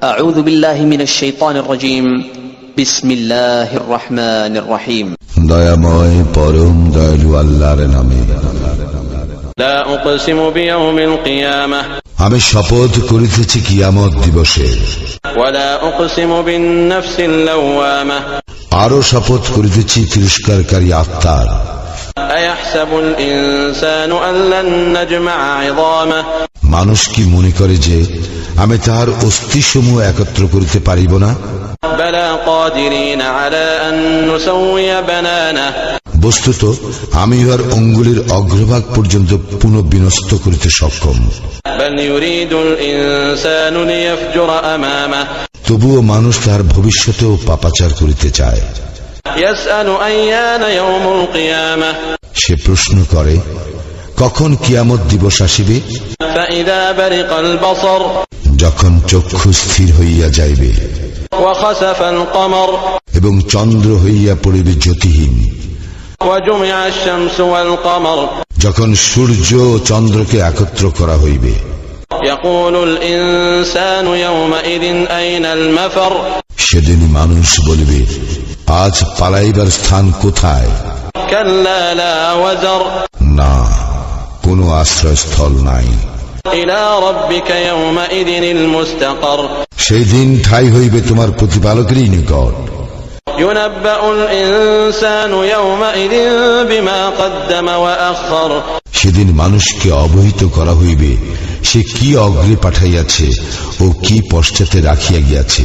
أعوذ بالله من الشيطان الرجيم بسم الله الرحمن الرحيم দয়াময় পরম দয়ালু আল্লাহর নামে لا أقسم بيوم القيامة আমি শপথ করিতেছি কিয়ামত দিবসে ولا أقسم بالنفس اللوامة আরো শপথ করিতেছি তিরস্কারকারী আত্মার মানুষ কি মনে করে যে আমি তাহার অস্থিসমূহ একত্র করিতে পারিব না? বস্তুত আমি ইহার অঙ্গুলির অগ্রভাগ পর্যন্ত পুনঃবিনস্ত করিতে সক্ষম। তবুও মানুষ তাহার ভবিষ্যতেও পাপাচার করিতে চায়। সে প্রশ্ন করে কখন কিয়ামত দিবস আসিবে? যখন চক্ষু স্থির হইয়া যাইবে এবং চন্দ্র হইয়া পড়িবে জ্যোতিহীন যখন সূর্য ও চন্দ্রকে একত্র করা হইবে। সেদিন মানুষ বলবে আজ পালাইবার স্থান কোথায়? না। কোনো আশ্রয়স্থল নাই। সেই দিন ঠাই হইবে তোমার প্রতিপালকেরই নিকট। সেদিন মানুষকে অবহিত করা হইবে সে কি অগ্রে পাঠাইয়াছে ও কি পশ্চাতে রাখিয়া গিয়াছে।